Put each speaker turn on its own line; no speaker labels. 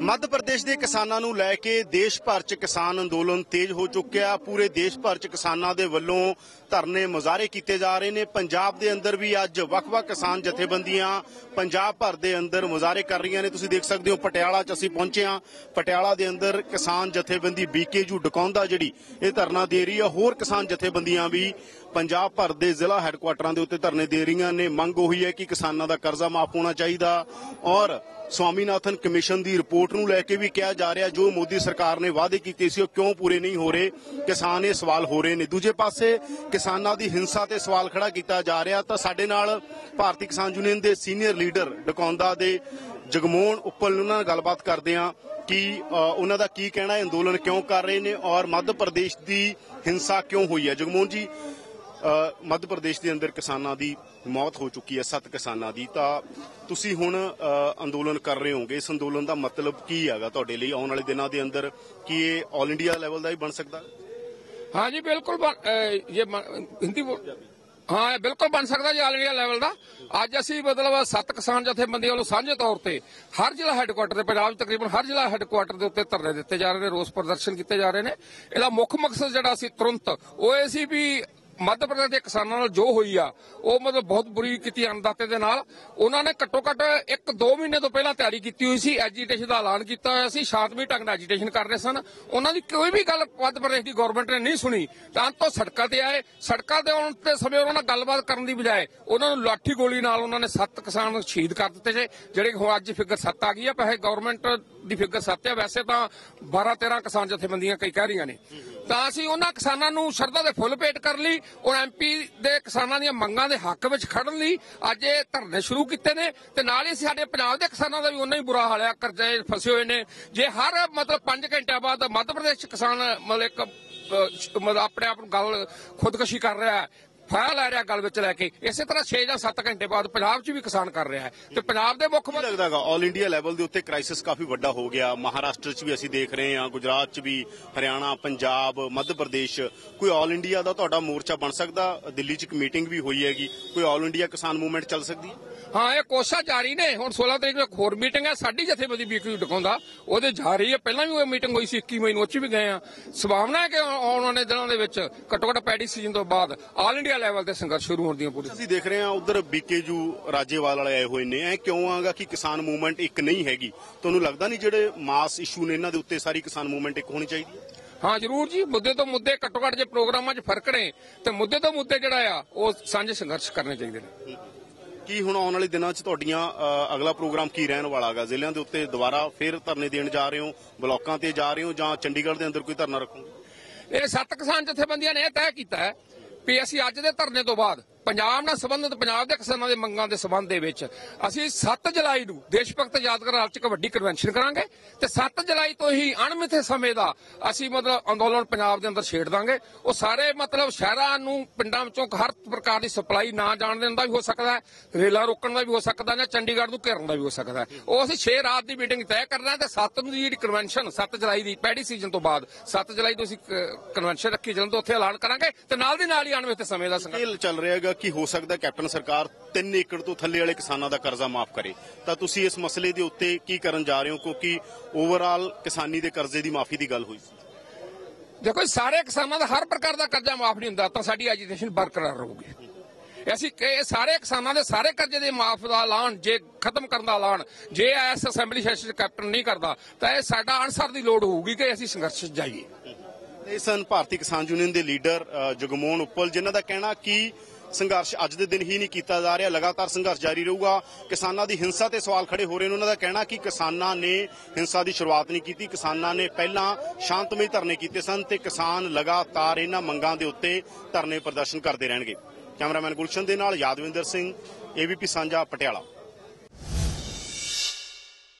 ਮੱਧ ਪ੍ਰਦੇਸ਼ ਦੇ ਕਿਸਾਨਾਂ ਨੂੰ ਲੈ ਕੇ ਦੇਸ਼ ਭਰ 'ਚ ਕਿਸਾਨ ਅੰਦੋਲਨ ਤੇਜ਼ ਹੋ ਚੁੱਕਿਆ। ਪੂਰੇ ਦੇਸ਼ ਭਰ 'ਚ ਕਿਸਾਨਾਂ ਦੇ ਵੱਲੋਂ ਧਰਨੇ ਮੁਜ਼ਾਹਰੇ ਕੀਤੇ ਜਾ ਰਹੇ ਨੇ। ਪੰਜਾਬ ਦੇ ਅੰਦਰ ਵੀ ਅੱਜ ਵੱਖ-ਵੱਖ ਕਿਸਾਨ ਜਥੇਬੰਦੀਆਂ ਪੰਜਾਬ ਭਰ ਦੇ ਅੰਦਰ ਮੁਜ਼ਾਹਰੇ ਕਰ ਰਹੀਆਂ ਨੇ। ਤੁਸੀਂ ਦੇਖ ਸਕਦੇ ਹੋ ਪਟਿਆਲਾ 'ਚ ਅਸੀਂ ਪਹੁੰਚੇ ਹਾਂ। ਪਟਿਆਲਾ ਦੇ ਅੰਦਰ ਕਿਸਾਨ ਜਥੇਬੰਦੀ ਬੀਕੇਯੂ ਡਕੌਂਦਾ ਜਿਹੜੀ ਇਹ ਧਰਨਾ ਦੇ ਰਹੀ ਹੈ। ਹੋਰ ਕਿਸਾਨ ਜਥੇਬੰਦੀਆਂ ਵੀ ਪੰਜਾਬ ਭਰ ਦੇ ਜ਼ਿਲ੍ਹਾ ਹੈੱਡਕੁਆਟਰਾਂ ਦੇ ਉੱਤੇ ਧਰਨੇ ਦੇ ਰਹੀਆਂ ਨੇ। ਮੰਗ ਉਹੀ ਹੈ ਕਿ ਕਿਸਾਨਾਂ ਦਾ ਕਰਜ਼ਾ ਮਾਫ ਹੋਣਾ ਚਾਹੀਦਾ। ਔਰ ਸਵਾਮੀਨਾਥਨ ਕਮਿਸ਼ਨ ਦੀ ਰਿਪੋਰਟ ਨੂੰ ਲੈ ਕੇ ਵੀ ਕਿਹਾ ਜਾ ਰਿਹਾ ਜੋ ਮੋਦੀ ਸਰਕਾਰ ਨੇ ਵਾਅਦੇ ਕੀਤੇ ਸੀ ਉਹ ਕਿਉਂ ਪੂਰੇ ਨਹੀਂ ਹੋ ਰਹੇ? ਕਿਸਾਨ ਇਹ ਸਵਾਲ ਹੋ ਰਹੇ ਨੇ। ਦੂਜੇ ਪਾਸੇ ਕਿਸਾਨਾਂ ਦੀ ਹਿੰਸਾ ਤੇ ਸਵਾਲ ਖੜਾ ਕੀਤਾ ਜਾ ਰਿਹਾ। ਤਾਂ ਸਾਡੇ ਨਾਲ ਭਾਰਤੀ ਕਿਸਾਨ ਯੂਨੀਅਨ ਦੇ ਸੀਨੀਅਰ ਲੀਡਰ ਡਕੌਂਦਾ ਦੇ ਜਗਮੋਹਨ ਉੱਪਲ ਉਹਨਾਂ ਨਾਲ ਗੱਲਬਾਤ ਕਰਦੇ ਆ ਕਿ ਅ, ਉਹਨਾਂ ਦਾ ਕੀ ਕਹਿਣਾ ਹੈ ਅੰਦੋਲਨ ਕਿਉਂ ਕਰ ਰਹੇ ਨੇ ਔਰ ਮੱਧ ਪ੍ਰਦੇਸ਼ ਦੀ ਹਿੰਸਾ ਕਿਉਂ ਹੋਈ ਹੈ? ਜਗਮੋਹਨ ਜੀ ਮੱਧ ਪ੍ਰਦੇਸ਼ ਦੇ ਅੰਦਰ ਕਿਸਾਨਾਂ ਦੀ ਮੌਤ ਹੋ ਚੁੱਕੀ ਹੈ, ਸੱਤ ਕਿਸਾਨਾਂ ਦੀ। ਤਾਂ ਤੁਸੀਂ ਹੁਣ ਅੰਦੋਲਨ ਕਰ ਰਹੇ ਹੋਗੇ ਇਸ ਅੰਦੋਲਨ ਦਾ ਮਤਲਬ ਕੀ ਹੈਗਾ ਤੁਹਾਡੇ ਲਈ? ਆਉਣ ਵਾਲੇ ਦਿਨਾਂ ਦੇ ਅੰਦਰ ਕਿ ਇਹ 올 ਇੰਡੀਆ ਲੈਵਲ ਦਾ ਹੀ ਬਣ ਸਕਦਾ?
ਹਾਂ ਜੀ, ਬਿਲਕੁਲ ਇਹ ਹਿੰਦੀ ਬੋਲ ਹਾਂ ਬਿਲਕੁਲ ਬਣ ਸਕਦਾ ਜੀ ਆਲ ਇੰਡੀਆ ਲੈਵਲ ਦਾ। ਅੱਜ ਅਸੀਂ ਮਤਲਬ ਸੱਤ ਕਿਸਾਨ ਜਥੇਬੰਦੀਆਂ ਵੱਲੋਂ ਸਾਂਝੇ ਤੌਰ ਤੇ ਹਰ ਜ਼ਿਲ੍ਹਾ ਹੈੱਡਕੁਆਟਰ ਤੇ ਪੰਜਾਬ 'ਚ ਤਕਰੀਬਨ ਹਰ ਜ਼ਿਲ੍ਹਾ ਹੈੱਡਕੁਆਟਰ ਦੇ ਉੱਤੇ ਧਰਨੇ ਦਿੱਤੇ ਜਾ ਰਹੇ ਨੇ, ਰੋਸ ਪ੍ਰਦਰਸ਼ਨ ਕੀਤੇ ਜਾ ਰਹੇ ਨੇ। ਇਹਦਾ ਮੁੱਖ ਮਕਸਦ ਜਿਹੜਾ ਸੀ ਤੁਰੰਤ, ਉਹ ਇਹ ਸੀ ਵੀ ਮੱਧ ਪ੍ਰਦੇਸ਼ ਦੇ ਕਿਸਾਨਾਂ ਨਾਲ ਜੋ ਹੋਈ ਆ, ਉਹ ਮਤਲਬ ਬਹੁਤ ਬੁਰੀ ਕੀਤੀ ਅੰਦਾਤੇ ਦੇ ਨਾਲ। ਉਹਨਾਂ ਨੇ ਘੱਟੋ ਘੱਟ ਇੱਕ ਦੋ ਮਹੀਨੇ ਤੋਂ ਪਹਿਲਾਂ ਤਿਆਰੀ ਕੀਤੀ ਹੋਈ ਸੀ ਐਜੀਟੇਸ਼ਨ ਦਾ ਐਲਾਨ ਕੀਤਾ ਹੋਇਆ ਸੀ, ਸ਼ਾਂਤਮਈ ਢੰਗ ਨਾਲ ਐਜੀਟੇਸ਼ਨ ਕਰ ਰਹੇ ਸਨ। ਉਹਨਾਂ ਦੀ ਕੋਈ ਵੀ ਗੱਲ ਮੱਧ ਪ੍ਰਦੇਸ਼ ਦੀ ਗਵਰਨਮੈਂਟ ਨੇ ਨਹੀਂ ਸੁਣੀ, ਤਾਂ ਅੰਤ ਤੋਂ ਸੜਕਾਂ ਤੇ ਆਏ। ਸੜਕਾਂ ਤੇ ਆਉਣ ਤੇ ਸਮੇਂ ਉਹਨਾਂ ਨਾਲ ਗੱਲਬਾਤ ਕਰਨ ਦੀ ਬਜਾਏ ਉਹਨਾਂ ਨੂੰ ਲਾਠੀ ਗੋਲੀ ਨਾਲ ਉਹਨਾਂ ਨੇ ਸੱਤ ਕਿਸਾਨ ਸ਼ਹੀਦ ਕਰ ਦਿੱਤੇ ਜੇ, ਜਿਹੜੇ ਹੁਣ ਅੱਜ ਫਿਗਰ ਸੱਤ ਆ ਗਈ ਆ ਪੈਸੇ ਗਵਰਨਮੈਂਟ ਦੀ ਫਿਗਰ 7 ਆ ਵੈਸੇ ਤਾਂ 12 13 ਕਿਸਾਨ ਜਥੇਬੰਦੀਆਂ ਕਈ ਕਹਿ ਰਹੀਆਂ ਨੇ। ਤਾਂ ਅਸੀਂ ਉਹਨਾਂ ਕਿਸਾਨਾਂ ਨੂੰ ਸ਼ਰਧਾ ਦੇ ਫੁੱਲ ਭੇਟ ਕਰ ਲਈ ਔਰ ਐਮਪੀ ਦੇ ਕਿਸਾਨਾਂ ਦੀਆਂ ਮੰਗਾਂ ਦੇ ਹੱਕ ਵਿੱਚ ਖੜਨ ਲਈ ਅੱਜ ਇਹ ਧਰਨੇ ਸ਼ੁਰੂ ਕੀਤੇ ਨੇ। ਤੇ ਨਾਲ ਹੀ ਸਾਡੇ ਪੰਜਾਬ ਦੇ ਕਿਸਾਨਾਂ ਦਾ ਵੀ ਉਹਨਾਂ ਹੀ ਬੁਰਾ ਹਾਲ ਆ ਕਰਜ਼ੇ ਫਸੇ ਹੋਏ ਨੇ। ਜੇ ਹਰ ਮਤਲਬ 5 ਘੰਟਿਆਂ ਬਾਅਦ ਮੱਧ ਪ੍ਰਦੇਸ਼ 'ਚ ਕਿਸਾਨ ਮਤਲਬ ਇੱਕ ਮਤਲਬ ਆਪਣੇ ਆਪ ਨੂੰ ਗੱਲ ਖੁਦਕਸ਼ੀ ਕਰ ਰਿਹਾ ਹੈ ਫਾਇਆ ਲੈ ਰਿਹਾ ਗੱਲ ਵਿੱਚ ਲੈ ਕੇ ਇਸੇ ਤਰ੍ਹਾਂ 6 ਜਾਂ 7 ਘੰਟੇ ਬਾਅਦ ਪੰਜਾਬ 'ਚ ਵੀ ਕਿਸਾਨ ਕਰ ਰਿਹਾ ਹੈ ਤੇ ਪੰਜਾਬ ਦੇ ਮੁੱਖ
ਕੀ
ਮੰਤਰੀ
ਲੱਗਦਾਗਾ 올 ਇੰਡੀਆ ਲੈਵਲ ਦੇ ਉੱਤੇ ਕ੍ਰਾਈਸਿਸ ਕਾਫੀ ਵੱਡਾ ਹੋ ਗਿਆ ਮਹਾਰਾਸ਼ਟਰ 'ਚ ਵੀ ਅਸੀਂ ਦੇਖ ਰਹੇ ਹਾਂ ਗੁਜਰਾਤ 'ਚ ਵੀ ਹਰਿਆਣਾ ਪੰਜਾਬ ਮੱਧ ਪ੍ਰਦੇਸ਼ ਕੋਈ 올 ਇੰਡੀਆ ਦਾ ਤੁਹਾਡਾ ਮੋਰਚਾ ਬਣ ਸਕਦਾ ਦਿੱਲੀ 'ਚ ਇੱਕ ਮੀਟਿੰਗ ਵੀ ਹੋਈ ਹੈਗੀ ਕੋਈ 올 ਇੰਡੀਆ ਕਿਸਾਨ ਮੂਵਮੈਂਟ ਚੱਲ ਸਕਦੀ ਹੈ
ਹਾਂ ਇਹ ਕੋਸ਼ਿਸ਼ਾਂ ਜਾਰੀ ਨੇ ਹੁਣ 16 ਤਰੀਕ ਨੂੰ ਇੱਕ ਹੋਰ ਮੀਟਿੰਗ ਹੈ ਸਾਡੀ ਜਥੇਬੰਦੀ ਬੀਕਯੂ ਡਕਾਉਂਦਾ ਉਹਦੇ ਜਾ ਰਹੀ ਹੈ ਪਹਿਲਾਂ ਵੀ ਉਹ ਮੀਟਿੰਗ ਹੋਈ ਸੀ 21 ਮਈ ਨੂੰ ਉੱਚ ਵੀ ਗਏ ਆ ਸੰਭਾਵਨਾ ਹੈ ਕਿ ਆਉਣ ਵਾਲੇ ਦਿਨਾਂ ਦੇ ਵਿੱਚ ਘੱਟੋ ਘੱਟ ਪੈਡੀ ਸੀਜ਼ਨ ਤੋਂ ਬਾਅਦ ਆਲ ਇੰਡੀਆ ਲੈਵਲ ਤੇ ਸੰਘਰਸ਼ ਸ਼ੁਰੂ ਹੋਣ ਦੀਆਂ ਪੂਰੀ
ਅਸੀਂ ਦੇਖ ਰਹੇ ਹਾਂ ਉਧਰ ਬੀਕੇਜੂ ਰਾਜੇਵਾਲ ਵਾਲੇ ਆਏ ਹੋਏ ਨੇ ਐ ਕਿਉਂ ਆਗਾ ਕਿ ਕਿਸਾਨ ਮੂਵਮੈਂਟ ਇੱਕ ਨਹੀਂ ਹੈਗੀ? ਤੁਹਾਨੂੰ ਲੱਗਦਾ ਨਹੀਂ ਜਿਹੜੇ ਮਾਸ ਇਸ਼ੂ ਨੇ ਇਹਨਾਂ ਦੇ ਉੱਤੇ ਸਾਰੀ ਕਿਸਾਨ ਮੂਵਮੈਂਟ ਇੱਕ ਹੋਣੀ ਚਾਹੀਦੀ ਹੈ?
ਹਾਂ ਜ਼ਰੂਰ ਜੀ ਮੁੱਦੇ ਤੋਂ ਮੁੱਦੇ ਘੱਟੋ ਘੱਟ ਜੇ ਪ੍ਰੋਗਰਾਮਾਂ 'ਚ ਫ਼ਰਕ ਨੇ ਤੇ ਮੁੱਦੇ ਤੋਂ ਮੁੱਦੇ ਜਿਹੜਾ ਆ ਉਹ ਸਾਂਝੇ ਸੰਘਰਸ਼ ਕਰਨੇ ਚਾਹੀਦੇ ਨੇ।
ਕੀ ਹੁਣ ਆਉਣ ਵਾਲੇ ਦਿਨਾਂ 'ਚ ਤੁਹਾਡੀਆਂ ਅਗਲਾ ਪ੍ਰੋਗਰਾਮ ਕੀ ਰਹਿਣ ਵਾਲਾ ਹੈਗਾ? ਜ਼ਿਲ੍ਹਿਆਂ ਦੇ ਉੱਤੇ ਦੁਬਾਰਾ ਫੇਰ ਧਰਨੇ ਦੇਣ ਜਾ ਰਹੇ ਹੋ ਬਲਾਕਾਂ ਤੇ ਜਾ ਰਹੇ ਹੋ ਜਾਂ ਚੰਡੀਗੜ੍ਹ ਦੇ ਅੰਦਰ ਕੋਈ ਧਰਨਾ ਰੱਖੋਗੇ?
ਇਹ ਸੱਤ ਕਿਸਾਨ ਜਥੇਬੰਦੀਆਂ ਨੇ ਇਹ ਤੈਅ ਕੀਤਾ ਹੈ ਵੀ ਅਸੀਂ ਅੱਜ ਦੇ ਧਰਨੇ ਤੋਂ ਬਾਅਦ ਪੰਜਾਬ ਨਾਲ ਸੰਬੰਧਿਤ, ਪੰਜਾਬ ਦੇ ਕਿਸਾਨਾਂ ਦੇ ਮੰਗਾਂ ਦੇ ਸੰਬੰਧ ਦੇ ਵਿੱਚ ਅਸੀਂ 7 ਜੁਲਾਈ ਨੂੰ ਦੇਸ਼ ਭਗਤ ਯਾਦਗਾਰ ਹਾਲ 'ਚ ਇੱਕ ਵੱਡੀ ਕਨਵੈਨਸ਼ਨ ਕਰਾਂਗੇ ਤੇ 7 ਜੁਲਾਈ ਤੋਂ ਹੀ ਅਣਮਿੱਥੇ ਸਮੇਂ ਦਾ ਅਸੀਂ ਮਤਲਬ ਅੰਦੋਲਨ ਪੰਜਾਬ ਦੇ ਅੰਦਰ ਛੇੜ ਦਾਂਗੇ। ਉਹ ਸਾਰੇ ਮਤਲਬ ਸ਼ਹਿਰਾਂ ਨੂੰ, ਪਿੰਡਾਂ ਵਿੱਚੋਂ ਹਰ ਪ੍ਰਕਾਰ ਦੀ ਸਪਲਾਈ ਨਾ ਜਾਣ ਦੇਣ ਦਾ ਵੀ ਹੋ ਸਕਦਾ ਹੈ, ਰੇਲਾਂ ਰੋਕਣ ਦਾ ਵੀ ਹੋ ਸਕਦਾ ਜਾਂ ਚੰਡੀਗੜ੍ਹ ਨੂੰ ਘੇਰਨ ਦਾ ਵੀ ਹੋ ਸਕਦਾ ਹੈ। ਉਹ ਅਸੀਂ 6 ਰਾਤ ਦੀ ਮੀਟਿੰਗ ਤੈਅ ਕਰਨਾ ਹੈ ਤੇ 7 ਨੂੰ ਦੀ ਜਿਹੜੀ ਕਨਵੈਨਸ਼ਨ 7 ਜੁਲਾਈ ਦੀ ਪੈਡੀ ਸੀਜ਼ਨ ਤੋਂ ਬਾਅਦ 7 ਜੁਲਾਈ ਤੋਂ ਅਸੀਂ ਕਨਵੈਨਸ਼ਨ ਰੱਖੀ, ਜਦੋਂ ਉੱਥੇ ਐਲਾਨ ਕਰਾਂਗੇ ਤੇ ਨਾਲ ਦੀ ਨਾਲ ਹੀ ਅਣਮਿੱਥੇ ਸਮੇਂ ਦਾ ਸੰਘਰਸ਼
ਚੱਲ ਰਿਹਾ ਹੈਗਾ ਕਿ ਹੋ ਸਕਦਾ ਕੈਪਟਨ ਸਰਕਾਰ 3 ਏਕੜ ਤੋਂ ਥੱਲੇ ਵਾਲੇ ਕਿਸਾਨਾਂ ਦਾ ਕਰਜ਼ਾ ਮਾਫ ਕਰੇ? ਤਾਂ ਤੁਸੀਂ ਇਸ ਮਸਲੇ ਦੇ ਉੱਤੇ ਕੀ ਕਰਨ ਜਾ ਰਹੇ ਹੋ? ਕਿਉਂਕਿ ਓਵਰਆਲ ਕਿਸਾਨੀ ਦੇ ਕਰਜ਼ੇ ਦੀ ਮਾਫੀ ਦੀ ਗੱਲ ਹੋਈ ਸੀ।
ਦੇਖੋ ਸਾਰੇ ਕਿਸਾਨਾਂ ਦਾ ਹਰ ਪ੍ਰਕਾਰ ਦਾ ਕਰਜ਼ਾ ਮਾਫ ਨਹੀਂ ਹੁੰਦਾ, ਤਾਂ ਸਾਡੀ ਐਜੀਟੇਸ਼ਨ ਬਰਕਰਾਰ ਰਹੂਗੀ। ਅਸੀਂ ਇਹ ਸਾਰੇ ਕਿਸਾਨਾਂ ਦੇ ਸਾਰੇ ਕਰਜ਼ੇ ਦੇ ਮਾਫ ਦਾ ਐਲਾਨ, ਜੇ ਖਤਮ ਕਰਨ ਦਾ ਐਲਾਨ, ਜੇ ਐਸ ਅਸੈਂਬਲੀ ਸੈਸ਼ਨ ਚ ਕੈਪਟਨ ਨਹੀਂ ਕਰਦਾ, ਤਾਂ ਇਹ ਸਾਡਾ ਅਨਸਰ ਦੀ ਲੋੜ ਹੋਊਗੀ ਕਿ ਅਸੀਂ ਸੰਘਰਸ਼ 'ਚ ਜਾਈਏ।
ਇਹ ਸਨ ਭਾਰਤੀ ਕਿਸਾਨ ਯੂਨੀਅਨ ਦੇ ਲੀਡਰ ਜਗਮੋਹਨ ਉੱਪਲ, ਜਿਨ੍ਹਾਂ ਦਾ ਕਹਿਣਾ ਕਿ ਸੰਘਰਸ਼ ਅੱਜ ਦੇ ਦਿਨ ਹੀ ਨਹੀਂ ਕੀਤਾ ਜਾ ਰਿਹਾ, ਲਗਾਤਾਰ ਸੰਘਰਸ਼ ਜਾਰੀ ਰਹੂਗਾ। ਕਿਸਾਨਾਂ ਦੀ ਹਿੰਸਾ ਤੇ ਸਵਾਲ ਖੜੇ ਹੋ ਰਹੇ ਨੇ। ਉਹਨਾਂ ਦਾ ਕਹਿਣਾ ਕਿ ਕਿਸਾਨਾਂ ਨੇ ਹਿੰਸਾ ਦੀ ਸ਼ੁਰੂਆਤ ਨਹੀਂ ਕੀਤੀ। ਕਿਸਾਨਾਂ ਨੇ ਪਹਿਲਾਂ ਸ਼ਾਂਤਮਈ ਧਰਨੇ ਕੀਤੇ ਸਨ ਤੇ ਕਿਸਾਨ ਲਗਾਤਾਰ ਇਹਨਾਂ ਮੰਗਾਂ ਦੇ ਉੱਤੇ ਧਰਨੇ ਪ੍ਰਦਰਸ਼ਨ ਕਰਦੇ ਰਹਿਣਗੇ। ਕੈਮਰਾਮੈਨ ਗੁਲਸ਼ਨ ਦੇ ਨਾਲ ਯਾਦਵਿੰਦਰ ਸਿੰਘ, ਏਬੀਪੀ ਸਾਂਝਾ, ਪਟਿਆਲਾ।